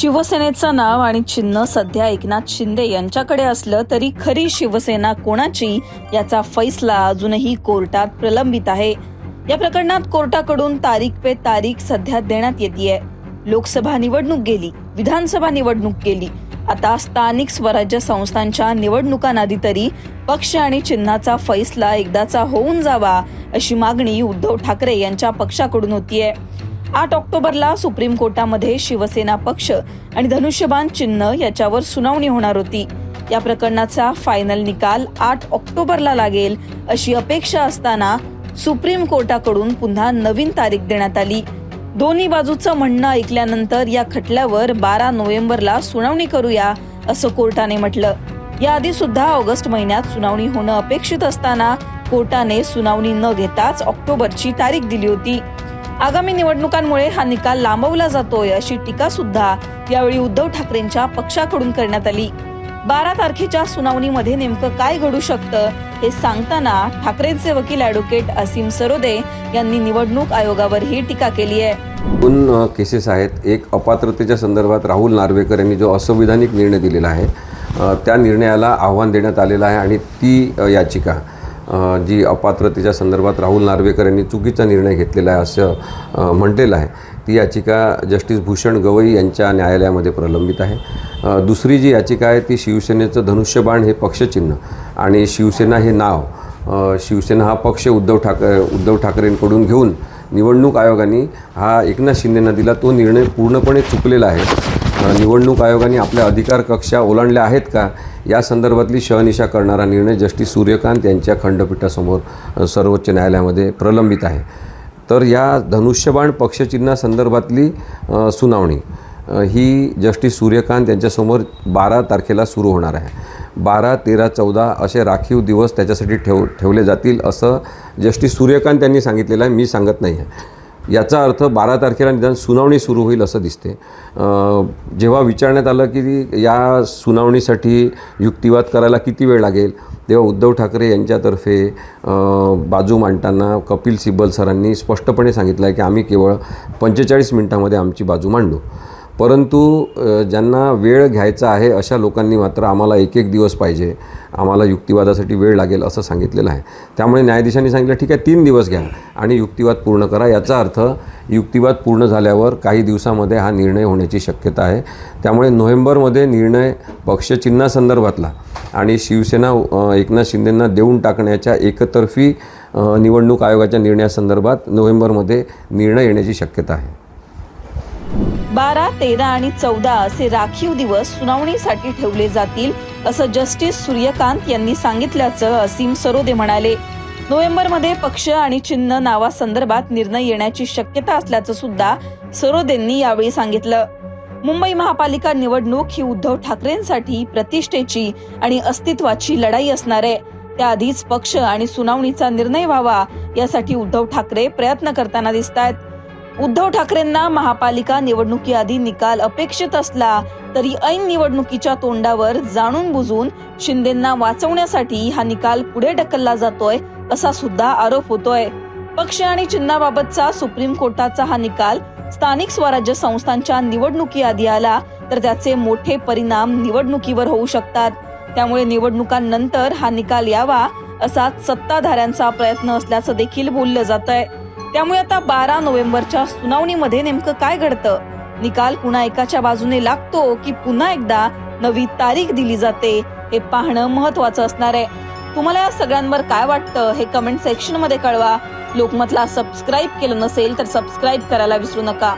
शिवसेनेचं नाव आणि चिन्ह सध्या एकनाथ शिंदे यांच्याकडे असलं तरी खरी शिवसेना कोणाची याचा फैसला अजूनही कोर्टात प्रलंबित आहे. या प्रकरणात कोर्टाकडून तारीख पे तारीख सध्या देण्यात येते लोकसभा निवडणूक गेली विधानसभा निवडणूक गेली आता स्थानिक स्वराज्य संस्थांच्या निवडणुकांआधी तरी पक्ष आणि चिन्हाचा फैसला एकदाचा होऊन जावा अशी मागणी उद्धव ठाकरे यांच्या पक्षाकडून होतीये. आठ ऑक्टोबरला सुप्रीम कोर्टामध्ये शिवसेना पक्ष आणि धनुष्यबाण चिन्ह याच्यावर सुनावणी होणार होती. या प्रकरणाचा फायनल निकाल आठ ऑक्टोबरला लागेल अशी अपेक्षा असताना सुप्रीम कोर्टाकडून पुन्हा नवीन तारीख देण्यात आली. दोन्ही बाजूचं म्हणणं ऐकल्यानंतर या खटल्यावर बारा नोव्हेंबरला सुनावणी करूया असं कोर्टाने म्हटलं. याआधी सुद्धा ऑगस्ट महिन्यात सुनावणी होणं अपेक्षित असताना कोर्टाने सुनावणी न घेताच ऑक्टोबरची तारीख दिली होती. आगामी निवडणुकांमुळे हा निकाल लांबवला जातोय अशी टीका सुद्धा यावेळी उद्धव ठाकरेंच्या पक्षाकडून करण्यात आली. बारा तारखेच्या सुनावणीमध्ये नेमकं काय घडू शकतं हे सांगताना ठाकरेंचे वकील ॲडव्होकेट असीम सरोदे यांनी निवडणूक आयोगावरही टीका केली आहे. दोन केसेस आहेत. एक अपात्रतेच्या संदर्भात राहुल नार्वेकर यांनी जो असंविधानिक निर्णय दिलेला आहे त्या निर्णयाला आव्हान देण्यात आलेलं आहे आणि ती याचिका. जी अपात्रतेच्या संदर्भात राहुल नार्वेकर यांनी चुकीचा निर्णय घेतलेला आहे असं म्हटलेलं आहे. ती याचिका जस्टिस भूषण गवई यांच्या न्यायालयामध्ये प्रलंबित आहे. दुसरी जी याचिका आहे ती शिवसेनेचं धनुष्यबाण हे पक्षचिन्ह आणि शिवसेना हे नाव. शिवसेना हा पक्ष उद्धव ठाकरे उद्धव ठाकरेंकडून घेऊन निवडणूक आयोगाने हा एकनाथ शिंदेंना दिला. तो निर्णय पूर्णपणे चुकलेला आहे. निवडणूक आयोगाने आपल्या अधिकार कक्षा ओलांडल्या आहेत का? या संदर्भातली शहनिशा करणारा निर्णय जस्टिस सूर्यकांत यांच्या खंडपीठासमोर सर्वोच्च न्यायालयामध्ये प्रलंबित आहे. तर या धनुष्यबाण पक्षचिन्हासंदर्भातली सुनावणी ही जस्टिस सूर्यकांत यांच्यासमोर बारा तारखेला सुरू होणार आहे. बारा तेरा चौदा असे राखीव दिवस त्याच्यासाठी ठेव ठेवले जातील असं जस्टिस सूर्यकांत यांनी सांगितलेलं आहे. मी सांगत नाही आहे. याचा अर्थ बारा तारखेला निदान सुनावणी सुरू होईल असं दिसते. जेव्हा विचारण्यात आलं की या सुनावणीसाठी युक्तिवाद करायला किती वेळ लागेल? तेव्हा उद्धव ठाकरे यांच्यातर्फे बाजू मांडताना कपिल सिब्बल सरांनी स्पष्टपणे सांगितलं आहे की आम्ही केवळ पंचेचाळीस मिनिटामध्ये आमची बाजू मांडू. परंतु ज्यांना वेळ घ्यायचा आहे अशा लोकांनी मात्र आम्हाला एक एक दिवस पाहिजे. आम्हाला युक्तिवादासाठी वेळ लागेल असं सांगितलेलं आहे. त्यामुळे न्यायाधीशांनी सांगितलं ठीक आहे तीन दिवस घ्या आणि युक्तिवाद पूर्ण करा. याचा अर्थ युक्तिवाद पूर्ण झाल्यावर काही दिवसामध्ये हा निर्णय होण्याची शक्यता आहे. त्यामुळे नोव्हेंबरमध्ये निर्णय पक्षचिन्हासंदर्भातला आणि शिवसेना एकनाथ शिंदेंना देऊन टाकण्याच्या एकतर्फी निवडणूक आयोगाच्या निर्णयासंदर्भात नोव्हेंबरमध्ये निर्णय येण्याची शक्यता आहे. बारा तेरा आणि चौदा असे राखीव दिवस सुनावणीसाठी ठेवले जातील असं जस्टिस सूर्यकांत यांनी सांगितल्याचं असीम सरोदे म्हणाले. नोव्हेंबरमध्ये पक्ष आणि चिन्ह नावासंदर्भात निर्णय येण्याची शक्यता असल्याचं सुद्धा सरोदेंनी यावेळी सांगितलं. मुंबई महापालिका निवडणूक ही उद्धव ठाकरेंसाठी प्रतिष्ठेची आणि अस्तित्वाची लढाई असणार आहे. त्याआधीच पक्ष आणि सुनावणीचा निर्णय व्हावा यासाठी उद्धव ठाकरे प्रयत्न करताना दिसत आहेत उद्धव ठाकरेंना महापालिका निवडणुकीआधी निकाल अपेक्षित असला तरी ऐन निवडणुकीच्या तोंडावर जाणून बुजून शिंदेंना वाचवण्यासाठी हा निकाल पुढे ढकलला जातोय असा सुद्धा आरोप होतोय. पक्ष आणि चिन्हाबाबतचा सुप्रीम कोर्टाचा हा निकाल स्थानिक स्वराज्य संस्थांच्या निवडणुकी आधी आला तर त्याचे मोठे परिणाम निवडणुकीवर होऊ शकतात. त्यामुळे निवडणुकांनंतर हा निकाल यावा असा सत्ताधाऱ्यांचा प्रयत्न असल्याचं देखील बोललं जात आहे त्यामुळे आता बारा नोव्हेंबरच्या सुनावणीमध्ये नेमकं काय घडतं? निकाल कुणा एकाच्या बाजूने लागतो की पुन्हा एकदा नवी तारीख दिली जाते? हे पाहणं महत्वाचं असणार आहे. तुम्हाला या सगळ्यांवर काय वाटतं हे कमेंट सेक्शनमध्ये कळवा. लोकमतला सबस्क्राईब केलं नसेल तर सबस्क्राईब करायला विसरू नका.